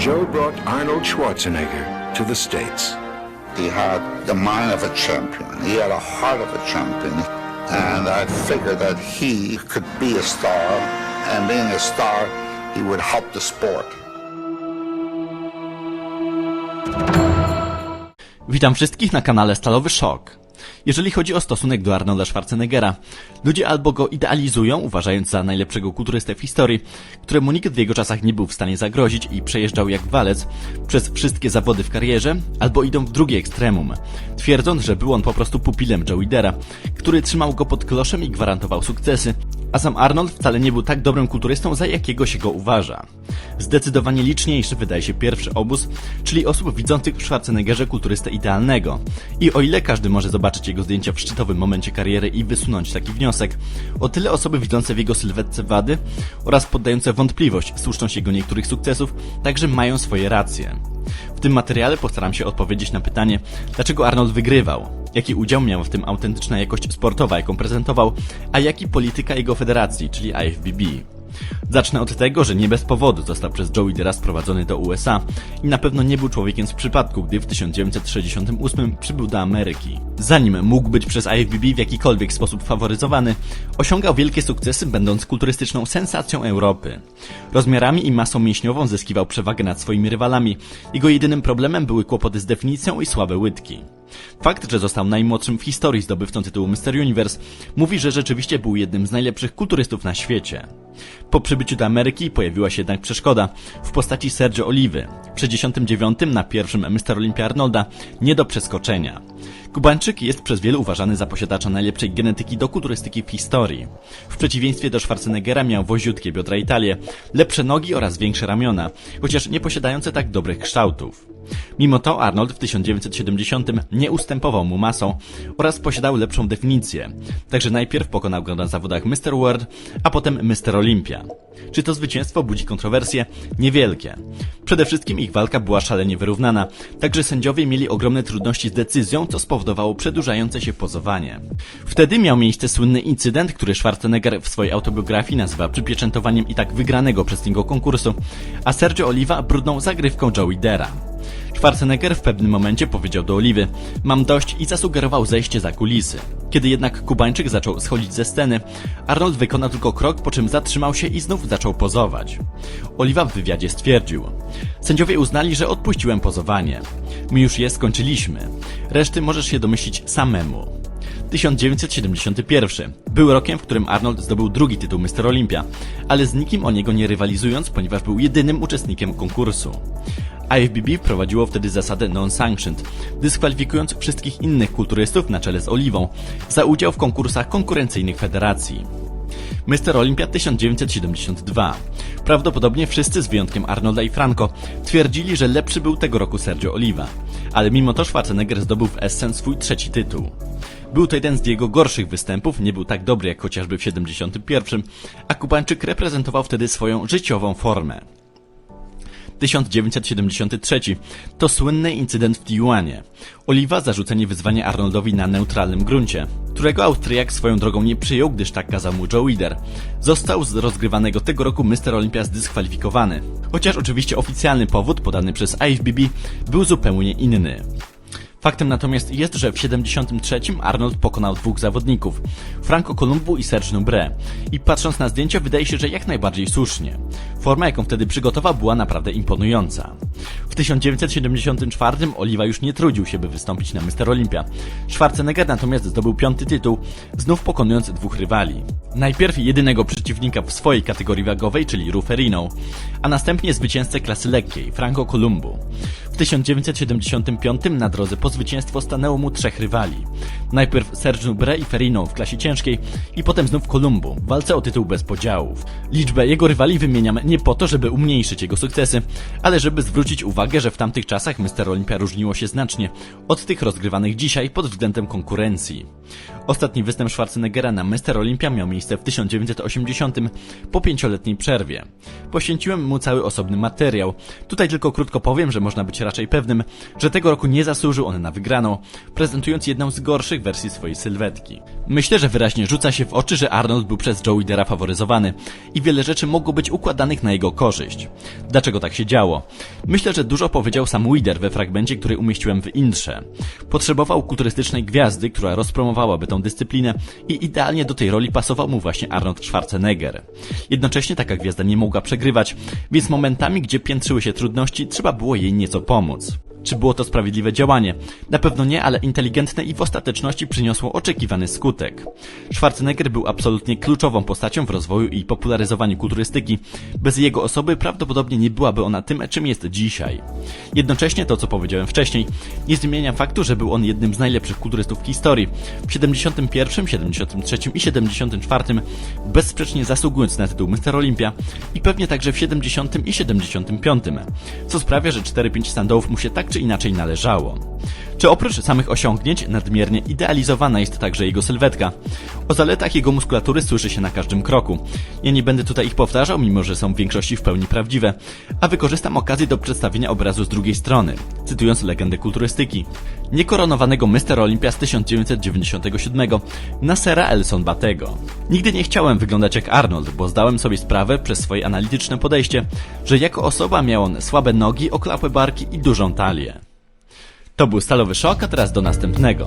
Joe brought Arnold Schwarzenegger to the States. He had the mind of a champion. He had a heart of a champion. And I figured that he could be a star. And being a star, he would help the sport. Witam wszystkich na kanale Stalowy Szok. Jeżeli chodzi o stosunek do Arnolda Schwarzeneggera, ludzie albo go idealizują, uważając za najlepszego kulturystę w historii, któremu nikt w jego czasach nie był w stanie zagrozić i przejeżdżał jak walec przez wszystkie zawody w karierze, albo idą w drugie ekstremum, twierdząc, że był on po prostu pupilem Joe Widera, który trzymał go pod kloszem i gwarantował sukcesy, a sam Arnold wcale nie był tak dobrym kulturystą, za jakiego się go uważa. Zdecydowanie liczniejszy wydaje się pierwszy obóz, czyli osób widzących w Schwarzeneggerze kulturystę idealnego. I o ile każdy może zobaczyć jego zdjęcia w szczytowym momencie kariery i wysunąć taki wniosek, o tyle osoby widzące w jego sylwetce wady oraz poddające wątpliwość słuszność jego niektórych sukcesów także mają swoje racje. W tym materiale postaram się odpowiedzieć na pytanie, dlaczego Arnold wygrywał, jaki udział miał w tym autentyczna jakość sportowa, jaką prezentował, a jaki polityka jego federacji, czyli IFBB. Zacznę od tego, że nie bez powodu został przez Joe Widera sprowadzony do USA i na pewno nie był człowiekiem z przypadku, gdy w 1968 przybył do Ameryki. Zanim mógł być przez IFBB w jakikolwiek sposób faworyzowany, osiągał wielkie sukcesy będąc kulturystyczną sensacją Europy. Rozmiarami i masą mięśniową zyskiwał przewagę nad swoimi rywalami. Jego jedynym problemem były kłopoty z definicją i słabe łydki. Fakt, że został najmłodszym w historii zdobywcą tytułu Mr. Universe, mówi, że rzeczywiście był jednym z najlepszych kulturystów na świecie. Po przybyciu do Ameryki pojawiła się jednak przeszkoda w postaci Sergio Oliwy, przy 69 na pierwszym Mr. Olympia Arnolda, nie do przeskoczenia. Kubańczyk jest przez wielu uważany za posiadacza najlepszej genetyki do kulturystyki w historii. W przeciwieństwie do Schwarzeneggera miał woziutkie biodra i talie, lepsze nogi oraz większe ramiona, chociaż nie posiadające tak dobrych kształtów. Mimo to Arnold w 1970 nie ustępował mu masą oraz posiadał lepszą definicję. Także najpierw pokonał go na zawodach Mr. World, a potem Mr. Olympia. Czy to zwycięstwo budzi kontrowersje? Niewielkie. Przede wszystkim ich walka była szalenie wyrównana, także sędziowie mieli ogromne trudności z decyzją, co spowodowało przedłużające się pozowanie. Wtedy miał miejsce słynny incydent, który Schwarzenegger w swojej autobiografii nazywa przypieczętowaniem i tak wygranego przez niego konkursu, a Sergio Oliva brudną zagrywką Joe Widera. Schwarzenegger w pewnym momencie powiedział do Oliwy Mam dość i zasugerował zejście za kulisy. Kiedy jednak Kubańczyk zaczął schodzić ze sceny, Arnold wykonał tylko krok, po czym zatrzymał się i znów zaczął pozować. Oliwa w wywiadzie stwierdził Sędziowie uznali, że odpuściłem pozowanie. My już je skończyliśmy. Reszty możesz się domyślić samemu. 1971 był rokiem, w którym Arnold zdobył drugi tytuł Mr. Olympia, ale z nikim o niego nie rywalizując, ponieważ był jedynym uczestnikiem konkursu. IFBB wprowadziło wtedy zasadę non-sanctioned, dyskwalifikując wszystkich innych kulturystów na czele z Oliwą za udział w konkursach konkurencyjnych federacji. Mr. Olympia 1972. Prawdopodobnie wszyscy z wyjątkiem Arnolda i Franco twierdzili, że lepszy był tego roku Sergio Oliva, ale mimo to Schwarzenegger zdobył w Essen swój trzeci tytuł. Był to jeden z jego gorszych występów, nie był tak dobry jak chociażby w 71, a Kubańczyk reprezentował wtedy swoją życiową formę. 1973 to słynny incydent w Tijuanie. Oliwa zarzucenie wyzwania Arnoldowi na neutralnym gruncie, którego Austriak swoją drogą nie przyjął, gdyż tak kazał mu Joe Wider. Został z rozgrywanego tego roku Mr. Olympia zdyskwalifikowany. Chociaż oczywiście oficjalny powód podany przez IFBB był zupełnie inny. Faktem natomiast jest, że w 73 Arnold pokonał dwóch zawodników, Franco Columbu i Serge Nubre. I patrząc na zdjęcia wydaje się, że jak najbardziej słusznie. Forma jaką wtedy przygotował była naprawdę imponująca. W 1974 Oliwa już nie trudził się by wystąpić na Mr. Olympia. Schwarzenegger natomiast zdobył piąty tytuł, znów pokonując dwóch rywali. Najpierw jedynego przeciwnika w swojej kategorii wagowej, czyli Ruferino, a następnie zwycięzcę klasy lekkiej, Franco Columbu. W 1975 na drodze po zwycięstwo stanęło mu trzech rywali. Najpierw Serge Nubre i Ferino w klasie ciężkiej i potem znów Columbu w walce o tytuł bez podziałów. Liczbę jego rywali wymieniam nie po to, żeby umniejszyć jego sukcesy, ale żeby zwrócić zwrócić uwagę, że w tamtych czasach Mr. Olympia różniło się znacznie od tych rozgrywanych dzisiaj pod względem konkurencji. Ostatni występ Schwarzeneggera na Mr. Olympia miał miejsce w 1980 po pięcioletniej przerwie. Poświęciłem mu cały osobny materiał. Tutaj tylko krótko powiem, że można być raczej pewnym, że tego roku nie zasłużył on na wygraną, prezentując jedną z gorszych wersji swojej sylwetki. Myślę, że wyraźnie rzuca się w oczy, że Arnold był przez Joe Widera faworyzowany i wiele rzeczy mogło być układanych na jego korzyść. Dlaczego tak się działo? Myślę, że dużo powiedział sam Wider we fragmencie, który umieściłem w intrze. Potrzebował kulturystycznej gwiazdy, która rozpromowałaby tą dyscyplinę i idealnie do tej roli pasował mu właśnie Arnold Schwarzenegger. Jednocześnie taka gwiazda nie mogła przegrywać, więc momentami, gdzie piętrzyły się trudności, trzeba było jej nieco pomóc. Czy było to sprawiedliwe działanie? Na pewno nie, ale inteligentne i w ostateczności przyniosło oczekiwany skutek. Schwarzenegger był absolutnie kluczową postacią w rozwoju i popularyzowaniu kulturystyki. Bez jego osoby prawdopodobnie nie byłaby ona tym, czym jest dzisiaj. Jednocześnie to, co powiedziałem wcześniej, nie zmienia faktu, że był on jednym z najlepszych kulturystów w historii. W 71, 73 i 74 bezsprzecznie zasługując na tytuł Mr. Olympia i pewnie także w 70 i 75, co sprawia, że 4-5 standołów mu się tak czy inaczej należało. Czy oprócz samych osiągnięć nadmiernie idealizowana jest także jego sylwetka? O zaletach jego muskulatury słyszy się na każdym kroku. Ja nie będę tutaj ich powtarzał, mimo że są w większości w pełni prawdziwe, a wykorzystam okazję do przedstawienia obrazu z drugiej strony, cytując legendę kulturystyki. Niekoronowanego Mr. Olympia z 1997 Nasera Elson Batego. Nigdy nie chciałem wyglądać jak Arnold, bo zdałem sobie sprawę przez swoje analityczne podejście, że jako osoba miał on słabe nogi, oklapłe barki i dużą talię. To był Stalowy Szok, a teraz do następnego.